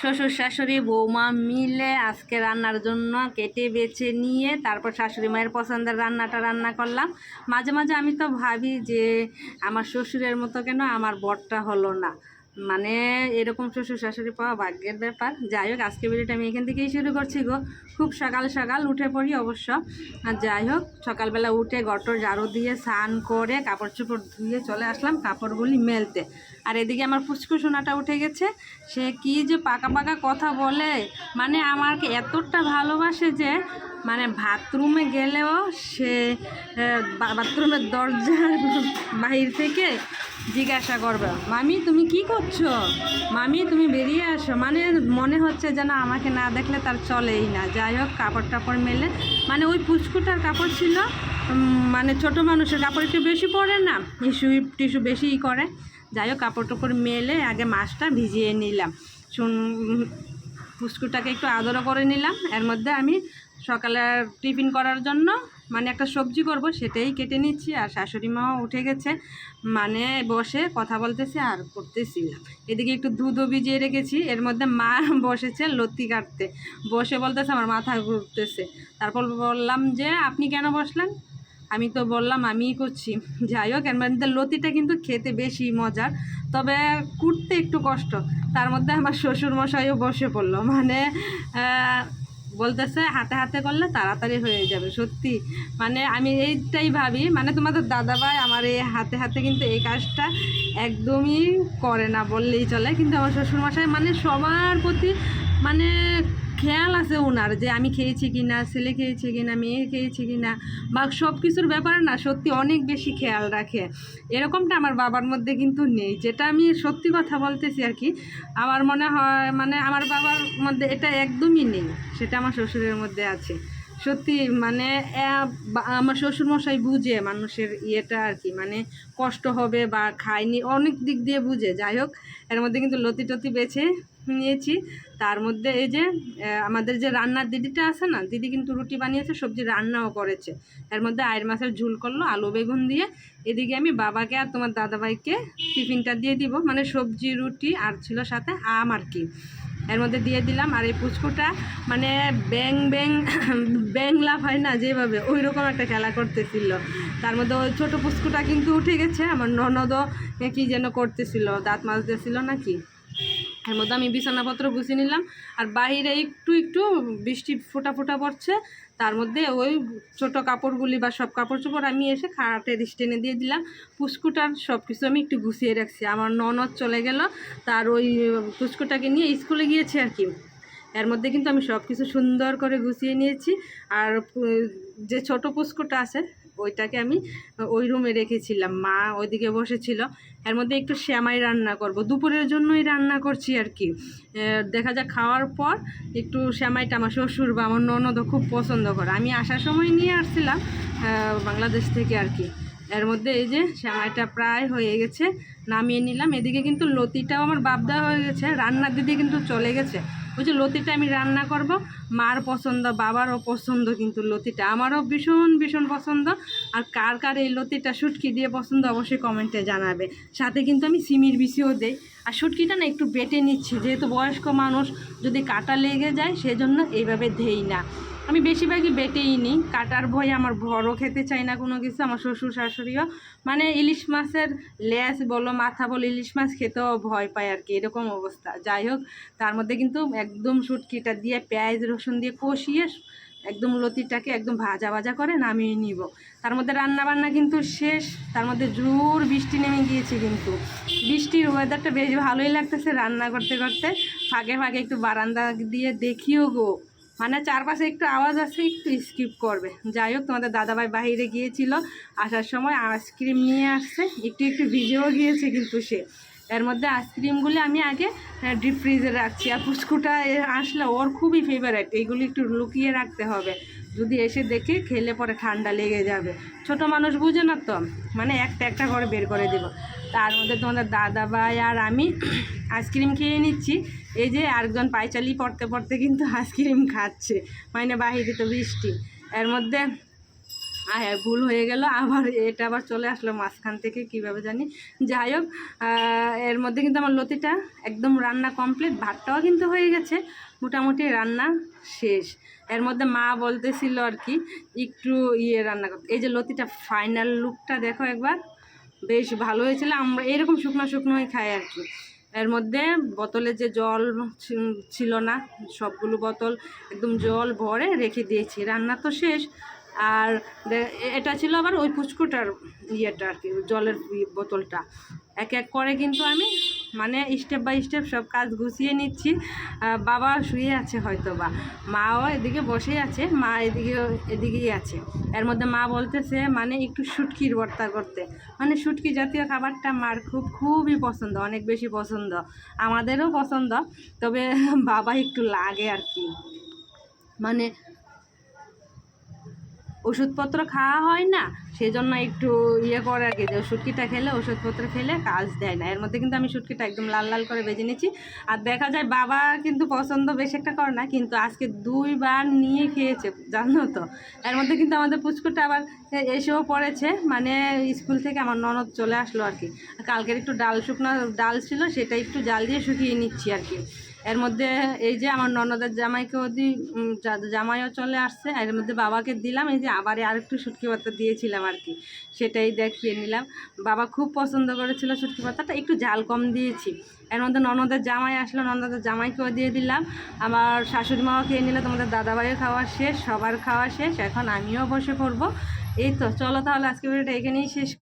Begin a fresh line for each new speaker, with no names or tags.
শ্বশুর, শাশুড়ি, বৌমা মিলে আজকে রান্নার জন্য কেটে বেছে নিয়ে তারপর শাশুড়ি মায়ের পছন্দের রান্নাটা রান্না করলাম। মাঝে মাঝে আমি তো ভাবি যে আমার শ্বশুরের মতো কেন আমার বরটা হলো না। মানে এরকম শ্বশুর শাশুড়ি পাওয়া ভাগ্যের ব্যাপার। যাই হোক আজকে ভিডিওটা আমি এখান থেকেই শুরু করছি গো। খুব সকাল সকাল উঠে পড়ি অবশ্য। আর যাই হোক, সকালবেলা উঠে গটর ঝাড়ু দিয়ে স্নান করে কাপড় চোপড় ধুয়ে চলে আসলাম কাপড়গুলি মেলতে। আর এদিকে আমার ফুচকু সোনাটা উঠে গেছে। সে কি যে পাকা পাকা কথা বলে। মানে আমাকে এতটা ভালোবাসে যে মানে বাথরুমে গেলেও সে বাথরুমের দরজার বাহির থেকে জিজ্ঞাসা করবে, মামি, তুমি কি করছ? মামি, তুমি বেরিয়ে আসো। মানে মনে হচ্ছে যেন আমাকে না দেখলে তার চলেই না। যাই হোক, কাপড় টাপড় মেলে মানে ওই পুচকুটার কাপড় ছিল মানে ছোট মানুষের কাপড়, একটু বেশি পরে না ইস্যু টিস্যু বেশিই করে। যাই হোক কাপড় টাপড় মেলে, আগে মাছটা ভিজিয়ে নিলাম। শুন পুচকুটাকে একটু আদরও করে নিলাম। এর মধ্যে আমি সকালে টিফিন করার জন্য মানে একটা সবজি করব, সেটাই কেটে নিচ্ছি আর শাশুড়ি মাও উঠে গেছে। মানে বসে কথা বলতেছে আর করতেছিলাম এদিকে একটু দুধও ভিজিয়ে রেখেছি, এর মধ্যে মা বসেছে লতি কাটতে। বসে বলতেছে, আমার মাথা ঘুরতেছে। তারপর বললাম যে, আপনি কেন বসলেন? আমি তো বললাম, আমিই করছি। যাই হোক মধ্যে লতিটা কিন্তু খেতে বেশি মজার, তবে কুটতে একটু কষ্ট। তার মধ্যে আমার শ্বশুর মশাইও বসে পড়ল। মানে বলতেছে হাতে হাতে করলে তাড়াতাড়ি হয়ে যাবে, সত্যি। মানে আমি এইটাই ভাবি। মানে তোমাদের দাদাভাই আমার এই হাতে হাতে কিন্তু এই কাজটা একদমই করে না বললেই চলে। কিন্তু আমার শ্বশুরমশাই মানে সবার প্রতি মানে খেয়াল আছে ওনার যে আমি খেয়েছি কি না ছেলে খেয়েছে কি না মেয়ে খেয়েছে কি না বা সব কিছুর ব্যাপারে না, সত্যি অনেক বেশি খেয়াল রাখে। এরকমটা আমার বাবার মধ্যে কিন্তু নেই। যেটা আমি সত্যি কথা বলতেছি আর কি, আমার মনে হয় মানে আমার বাবার মধ্যে এটা একদমই নেই, সেটা আমার শ্বশুরের মধ্যে আছে। সত্যি মানে আমার শ্বশুরমশাই বুঝে মানুষের ইয়েটা আর কি মানে কষ্ট হবে বা খায়নি, অনেক দিক দিয়ে বুঝে। যাই হোক, এর মধ্যে কিন্তু লতি টতি বেছে নিয়েছি। তার মধ্যে এই যে আমাদের যে রান্নার দিদিটা আছে না, দিদি কিন্তু রুটি বানিয়েছে, সবজি রান্নাও করেছে। এর মধ্যে আয়ের মাছের ঝুল করল, আলু বেগুন দিয়ে। এদিকে আমি বাবাকে আর তোমার দাদাভাইকে টিফিনটা দিয়ে দিব। মানে সবজি, রুটি আর ছিল সাথে আম আর কি। এর মধ্যে দিয়ে দিলাম। আর এই পুচকুটা মানে ব্যাং ব্যাং ব্যাং লাভ হয় না যেভাবে ওই রকম একটা খেলা করতেছিল। তার মধ্যে ওই ছোটো পুচকুটা কিন্তু উঠে গেছে, আমার ননদও কি যেন করতেছিল, দাঁত মাজতেছিল নাকি? এর মধ্যে আমি বিছানাপত্র গুছিয়ে নিলাম। আর বাইরে একটু একটু বৃষ্টি ফোটা ফোটা পড়ছে, তার মধ্যে ওই ছোট কাপড়গুলি বা সব কাপড় চোপড় আমি এসে খাটের স্টেনে দিয়ে দিলাম। পুস্কুটার সব কিছু আমি একটু গুছিয়ে রাখছি। আমার ননদ চলে গেল, তার ওই পুস্কুটাকে নিয়ে স্কুলে গিয়েছে আর কি। এর মধ্যে কিন্তু আমি সব কিছু সুন্দর করে গুছিয়ে নিয়েছি। আর যে ছোট পুস্কুটা আছে ওইটাকে আমি ওই রুমে রেখেছিলাম। মা ওইদিকে বসেছিল। এর মধ্যে একটু শ্যামাই রান্না করব। দুপুরের জন্যই রান্না করছি আর কি। দেখা যাক খাওয়ার পর একটু শ্যামাইটা আমার শ্বশুর বা আমার ননদও খুব পছন্দ করে। আমি আসার সময় নিয়ে আসছিলাম বাংলাদেশ থেকে আর কি। এর মধ্যে এই যে শ্যামাইটা প্রায় হয়ে গেছে, নামিয়ে নিলাম। এদিকে কিন্তু লতিটাও আমার বাপ দেওয়া হয়ে গেছে। রান্নার দিদি কিন্তু চলে গেছে। ওই যে লতিটা আমি রান্না করব, মার পছন্দ, বাবারও পছন্দ কিন্তু লতিটা। আমারও ভীষণ ভীষণ পছন্দ। আর কার কার এই লতিটা শুটকি দিয়ে পছন্দ অবশ্যই কমেন্টে জানাবে। সাথে কিন্তু আমি সিমির বিষিও দেই। আর শুটকিটা না একটু বেটে নিচ্ছি, যেহেতু বয়স্ক মানুষ যদি কাটা লেগে যায়, সেজন্য এইভাবে ধেই না। আমি বেশিরভাগই বেটেই নিই। কাটার ভয় আমার ভরও খেতে চাই না কোনো কিছু, আমার শ্বশুর শাশুড়িও। মানে ইলিশ মাছের লেজ বলো, মাথা বলো, ইলিশ মাছ খেতেও ভয় পায় আর কি, এরকম অবস্থা। যাই হোক, তার মধ্যে কিন্তু একদম শুটকিটা দিয়ে, পেঁয়াজ, রসুন দিয়ে কষিয়ে একদম লতিটাকে একদম ভাজা ভাজা করে নামিয়ে নিব। তার মধ্যে রান্না বান্না কিন্তু শেষ, তার মধ্যে জোর বৃষ্টি নেমে গিয়েছে কিন্তু। বৃষ্টির ওয়েদারটা বেশ ভালোই লাগতেছে রান্না করতে করতে। ফাঁকে ফাঁকে একটু বারান্দা দিয়ে দেখিও গো। মানে চারপাশে একটু আওয়াজ আছে, একটু স্কিপ করবে। যাই হোক, তোমাদের দাদাভাই বাহিরে গিয়েছিল আসার সময় আইসক্রিম নিয়ে আসছে। একটু একটু ভিজেও গিয়েছে কিন্তু সে। এর মধ্যে আইসক্রিমগুলি আমি আগে ডিপ ফ্রিজে রাখছি। আর ফুচকুটা আসলে ওর খুবই ফেভারেট এইগুলি একটু লুকিয়ে রাখতে হবে। যদি এসে দেখে খেলে পরে ঠান্ডা লেগে যাবে। ছোট মানুষ বুঝে না তো? মানে একটা একটা করে বের করে দেব। তার মধ্যে তোমাদের দাদা ভাই আর আমি আইসক্রিম খেয়ে নিচ্ছি। এই যে আরেকজন পায়চালি পড়তে পড়তে কিন্তু আইসক্রিম খাচ্ছে। মানে বাহিরে তো বৃষ্টি। এর মধ্যে আর হ্যাঁ, ভুল হয়ে গেল। আবার এটা আবার চলে আসলো মাঝখান থেকে কীভাবে জানি। যাই হোক এর মধ্যে কিন্তু আমার লতিটা একদম রান্না কমপ্লিট ভাতটাও কিন্তু হয়ে গেছে। মোটামুটি রান্না শেষ। এর মধ্যে মা বলতেছিল আর কি একটু ইয়ে রান্না করতে। এই যে লতিটা ফাইনাল লুকটা দেখো একবার। বেশ ভালো হয়েছিল। আমরা এরকম শুকনো শুকনোই খাই আর কি। এর মধ্যে বোতলে যে জল ছিল না সবগুলো বোতল একদম জল ভরে রেখে দিয়েছি। রান্না তো শেষ। আর এটা ছিল আবার ওই পুচকুটার ইয়েটা আর কি, জলের বোতলটা। এক এক করে কিন্তু আমি মানে স্টেপ বাই স্টেপ সব কাজ গুছিয়ে নিচ্ছি। বাবা শুয়ে আছে হয়তো বা মাও এদিকে বসেই আছে, মা এদিকে এদিকেই আছে। এর মধ্যে মা বলতেছে মানে একটু শুটকির ভর্তা করতে। মানে শুটকি জাতীয় খাবারটা মার খুব, খুবই পছন্দ, অনেক বেশি পছন্দ। আমাদেরও পছন্দ, তবে বাবা একটু লাগে আর কি। মানে ওষুধপত্র খাওয়া হয় না সেই জন্য একটু ইয়ে করে আর কি, যে শুটকিটা খেলে ওষুধপত্র খেলে কাজ দেয় না। এর মধ্যে কিন্তু আমি শুটকিটা একদম লাল লাল করে ভেজে নিচ্ছি। আর দেখা যায় বাবা কিন্তু পছন্দ বেশি একটা করে না, কিন্তু আজকে দুইবার নিয়ে খেয়েছে, জানো তো? এর মধ্যে কিন্তু আমাদের পুচকুটা আবার এসেও পড়েছে মানে স্কুল থেকে আমার ননদ চলে আসলো আর কি। কালকের একটু ডাল শুকনো ডাল ছিল, সেটা একটু জাল দিয়ে শুকিয়ে নিচ্ছি আর কি। এর মধ্যে এই যে আমার ননদের জামাইকেও দিই উম, জা- জামাইও চলে আসছে এর মধ্যে বাবাকে দিলাম এই যে আবার আরেকটু শুটকি পাতা দিয়েছিলাম আর কি সেটাই দেখিয়ে নিলাম। বাবা খুব পছন্দ করেছিল শুটকি পাতাটা একটু ঝাল কম দিয়েছি। এর মধ্যে ননদের জামাই আসলো ননদের জামাইকেও দিয়ে দিলাম। আমার শাশুড়ি মাও খেয়ে নিল তোমাদের দাদাভাইও খাওয়া শেষ সবার খাওয়া শেষ এখন আমিও বসে পড়ব। এই তো চলো তাহলে আজকে ভিডিওটা এখানেই শেষ